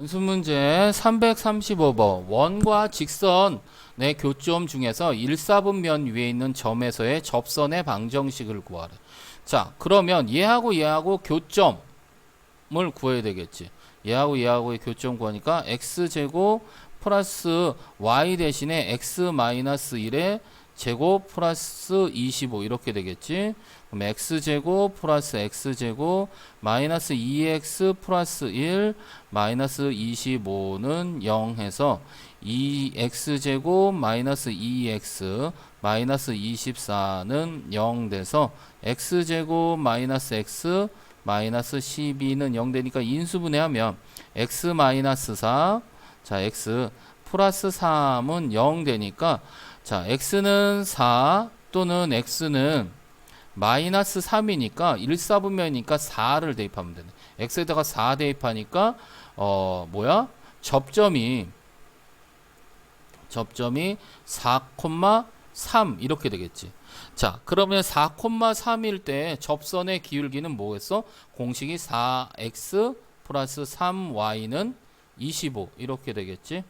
연습 문제 335번 원과 직선의 교점 중에서 1사분면 위에 있는 점에서의 접선의 방정식을 구하래. 자, 그러면 얘하고 얘하고 교점을 구해야 되겠지. 얘하고 얘하고의 교점 구하니까 x제곱 플러스 y 대신에 x 마이너스 1의 제곱 플러스 25 이렇게 되겠지. 그럼 x제곱 플러스 x제곱 마이너스 2x 플러스 1 마이너스 25는 0 해서 2x제곱 마이너스 2x 마이너스 24는 0 돼서 x제곱 마이너스 x 마이너스 12는 0 되니까 인수분해하면 x 마이너스 4 자, x 플러스 3은 0 되니까 자, x는 4 또는 x는 마이너스 3이니까 1사분면이니까 4를 대입하면 되네. x에다가 4 대입하니까 어, 뭐야? 접점이 접점이 4,3 이렇게 되겠지. 자, 그러면 4,3일 때 접선의 기울기는 뭐겠어? 공식이 4x 플러스 3y는 25 이렇게 되겠지.